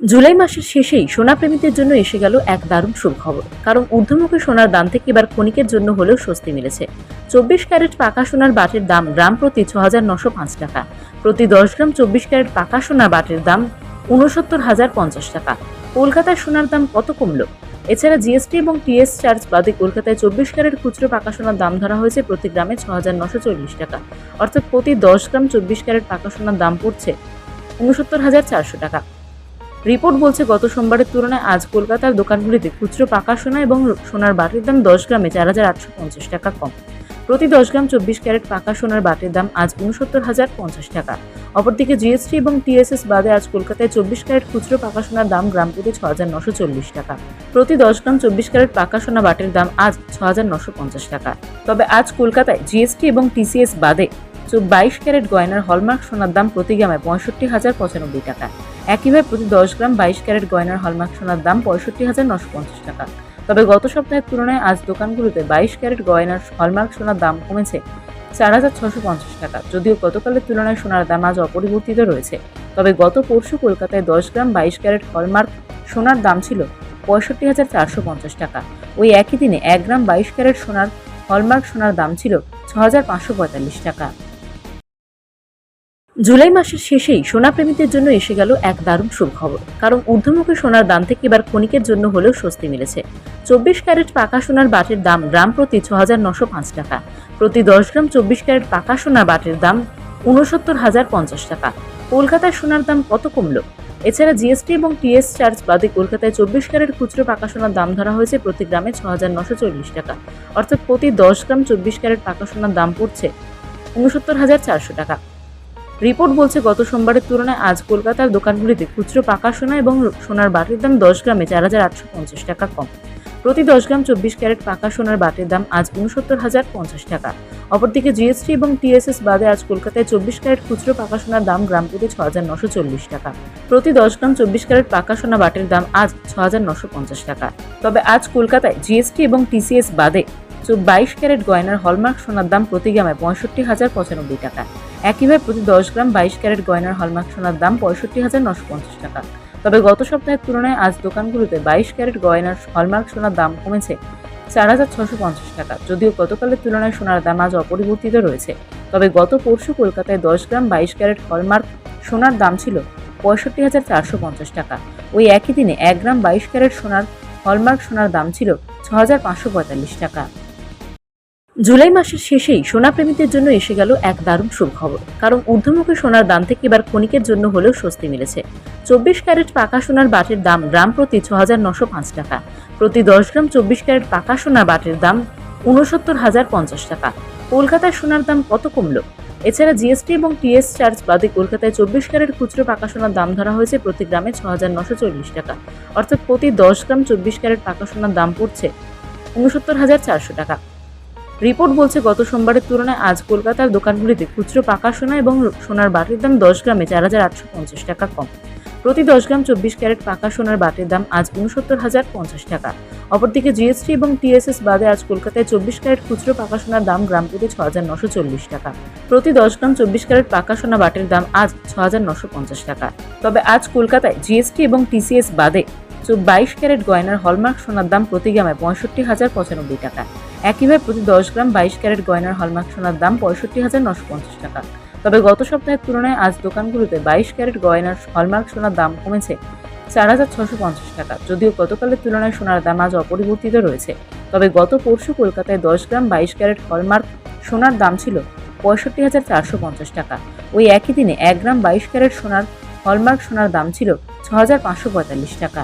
জুলাই মাসের শেষেই সোনাপ্রেমীদের জন্য এসে গেল এক দারুণ সুখবর কারণ ঊর্ধ্বমুখী সোনার দাম থেকে এবার ক্ষণিকের জন্য হলেও স্বস্তি মিলেছে। চব্বিশ ক্যারেট পাকা সোনার বাটের দাম, গ্রাম প্রতি ছ হাজার নশো পাঁচ টাকা। প্রতি দশ গ্রাম চব্বিশ ক্যারেট পাকা সোনা বাটের দাম উনসত্তর হাজার পঞ্চাশ টাকা। কলকাতার সোনার দাম কত কমলো? এছাড়া জিএসটি এবং টিএস চার্জ বাদে কলকাতায় চব্বিশ ক্যারেট খুচরো পাকা সোনার দাম ধরা হয়েছে প্রতি গ্রামে ছ হাজার নশো চল্লিশ টাকা। অর্থাৎ প্রতি দশ গ্রাম চব্বিশ ক্যারেট পাকা সোনার দাম পড়ছে উনসত্তর হাজার চারশো টাকা। রিপোর্ট বলছে, গত সোমবারের তুলনায় আজ কলকাতার দোকানগুলিতে খুচরো, পাকা সোনা এবং সোনার বাটির দাম দশ গ্রামে চার হাজার আটশো পঞ্চাশ টাকা কম। প্রতি দশ গ্রাম চব্বিশ ক্যারেট পাকা সোনার বাটির দাম আজ উনসত্তর হাজার পঞ্চাশ টাকা। অপরদিকে জিএসটি এবং টিএসএস বাদে আজ কলকাতায় চব্বিশ ক্যারেট খুচরো, পাকা সোনার দাম গ্রাম প্রতি ছ হাজার নশো চল্লিশ টাকা। প্রতি দশ গ্রাম চব্বিশ ক্যারেট পাকা সোনা বাটির দাম আজ ছ হাজার নশো পঞ্চাশ টাকা। তবে আজ কলকাতায় জিএসটি এবং টিসিএস বাদে বাইশ ক্যারেট গয়নার হলমার্ক সোনার দাম প্রতি গ্রামে পঁয়ষট্টি হাজার পঁচানব্বই টাকা। একইভাবে প্রতি দশ গ্রাম বাইশ ক্যারেট গয়নার হলমার্ক সোনার দাম পঁয়ষট্টি হাজার নশো পঞ্চাশ টাকা। তবে গত সপ্তাহের তুলনায় আজ দোকানগুলোতে বাইশ ক্যারেট গয়নার হলমার্ক সোনার দাম কমেছে চার হাজার ছশো পঞ্চাশ টাকা, যদিও গতকালের তুলনায় সোনার দাম আজ অপরিবর্তিত রয়েছে। তবে গত পরশু কলকাতায় দশ গ্রাম বাইশ ক্যারেট হলমার্ক সোনার দাম ছিল পঁয়ষট্টি হাজার চারশো পঞ্চাশ টাকা। ওই একই দিনে এক গ্রাম বাইশ ক্যারেট সোনার হলমার্ক সোনার দাম ছিল ছ হাজার পাঁচশো পঁয়তাল্লিশ টাকা। জুলাই মাসের শেষেই সোনা সোনাপ্রেমীদের জন্য এসে গেল এক দারুণ সুখবর কারণ ঊর্ধ্বমুখী সোনার দাম থেকে এবার ক্ষণিকের জন্য হলেও স্বস্তি মিলেছে। চব্বিশ ক্যারেট পাকা সোনার বাটের দাম, গ্রাম প্রতি ছ হাজার নশো পাঁচ টাকা। প্রতি দশ গ্রাম চব্বিশ ক্যারেট পাকা সোনা বাটের দাম উনসত্তর হাজার পঞ্চাশ টাকা। কলকাতায় সোনার দাম কত কমলো? এছাড়া জিএসটি এবং টিএস চার্জ বাদে কলকাতায় চব্বিশ ক্যারেট খুচরো পাকা সোনার দাম ধরা হয়েছে প্রতি গ্রামে ছ হাজার নশো চল্লিশ টাকা। অর্থাৎ প্রতি দশ গ্রাম চব্বিশ ক্যারেট পাকা সোনার দাম পড়ছে উনসত্তর হাজার চারশো টাকা। রিপোর্ট বলছে, গত সোমবারের তুলনায় আজ কলকাতার দোকানগুলিতে খুচরো, পাকা সোনা এবং সোনার বাটির দাম দশ গ্রামে চার হাজার আটশো পঞ্চাশ টাকা কম। প্রতি দশ গ্রাম চব্বিশ ক্যারেট পাকা সোনার বাটির দাম আজ উনসত্তর হাজার পঞ্চাশ টাকা। অপরদিকে জিএসটি এবং টিএসএস বাদে আজ কলকাতায় চব্বিশ ক্যারেট খুচরো, পাকা সোনার দাম গ্রাম প্রতি ছ হাজার নশো চল্লিশ টাকা। প্রতি দশ গ্রাম চব্বিশ ক্যারেট পাকা সোনা বাটির দাম আজ ছ হাজার নশো পঞ্চাশ টাকা। তবে আজ কলকাতায় জিএসটি এবং টিসিএস বাদে বাইশ ক্যারেট গয়নার হলমার্ক সোনার দাম প্রতি গ্রামে পঁয়ষট্টি হাজার পঁচানব্বই টাকা। একইভাবে প্রতি দশ গ্রাম বাইশ ক্যারেট গয়নার হলমার্ক সোনার দাম পঁয়ষট্টি হাজার নশো পঞ্চাশ টাকা। তবে গত সপ্তাহের তুলনায় আজ দোকানগুলোতে বাইশ ক্যারেট গয়নার হলমার্ক সোনার দাম কমেছে চার হাজার ছশো পঞ্চাশ টাকা, যদিও গতকালের তুলনায় সোনার দাম আজ অপরিবর্তিত রয়েছে। তবে গত পরশু কলকাতায় দশ গ্রাম বাইশ ক্যারেট হলমার্ক সোনার দাম ছিল পঁয়ষট্টি হাজার চারশো পঞ্চাশ টাকা। ওই একই দিনে এক গ্রাম বাইশ ক্যারেট সোনার হলমার্ক সোনার দাম ছিল ছ হাজার পাঁচশো পঁয়তাল্লিশ টাকা। জুলাই মাসের শেষেই সোনা সোনাপ্রেমীদের জন্য এসে গেল এক দারুণ সুখবর কারণ ঊর্ধ্বমুখী সোনার দাম থেকে এবার ক্ষণিকের জন্য হলেও স্বস্তি মিলেছে। চব্বিশ ক্যারেট পাকা সোনার বাটের দাম, গ্রাম প্রতি ছ হাজার নশো পাঁচ টাকা। প্রতি দশ গ্রাম চব্বিশ ক্যারেট পাকা সোনা বাটের দাম উনসত্তর হাজার পঞ্চাশ টাকা। কলকাতায় সোনার দাম কত কমলো? এছাড়া জিএসটি এবং টিএস চার্জ বাদে কলকাতায় চব্বিশ ক্যারেট খুচরো পাকা সোনার দাম ধরা হয়েছে প্রতি গ্রামে ছ হাজার নশো চল্লিশ টাকা। অর্থাৎ প্রতি দশ গ্রাম চব্বিশ ক্যারেট পাকা সোনার দাম পড়ছে উনসত্তর হাজার চারশো টাকা। রিপোর্ট বলছে, গত সোমবারের তুলনায় আজ কলকাতার দোকানগুলিতে খুচরো, পাকা সোনা এবং সোনার বাটির দাম দশ গ্রামে চার হাজার আটশো পঞ্চাশ টাকা কম। প্রতি দশ গ্রাম চব্বিশ ক্যারেট পাকা সোনার বাটির দাম আজ উনসত্তর হাজার পঞ্চাশ টাকা। অপরদিকে জিএসটি এবং টিএসএস বাদে আজ কলকাতায় চব্বিশ ক্যারেট খুচরো, পাকা সোনার দাম গ্রাম প্রতি ছ হাজার নশো চল্লিশ টাকা। প্রতি দশ গ্রাম চব্বিশ ক্যারেট পাকা সোনা বাটির দাম আজ ছ হাজার নশো পঞ্চাশ টাকা। তবে আজ কলকাতায় জিএসটি এবং টিসিএস বাদে বাইশ ক্যারেট গয়নার হলমার্ক সোনার দাম প্রতি গ্রামে পঁয়ষট্টি হাজার পঁচানব্বই টাকা। একইভাবে প্রতি দশ গ্রাম বাইশ ক্যারেট গয়নার হলমার্ক সোনার দাম পঁয়ষট্টি হাজার নশো পঞ্চাশ টাকা। তবে গত সপ্তাহের তুলনায় আজ দোকানগুলোতে বাইশ ক্যারেট গয়নার হলমার্ক সোনার দাম কমেছে চার হাজার ছশো পঞ্চাশ টাকা। যদিও গতকালের তুলনায় সোনার দাম আজ অপরিবর্তিত রয়েছে। তবে গত পরশু কলকাতায় দশ গ্রাম বাইশ ক্যারেট হলমার্ক সোনার দাম ছিল পঁয়ষট্টি হাজার চারশো পঞ্চাশ টাকা। ওই একই দিনে এক গ্রাম বাইশ ক্যারেট সোনার হলমার্ক সোনার দাম ছিল ছ হাজার পাঁচশো পঁয়তাল্লিশ টাকা।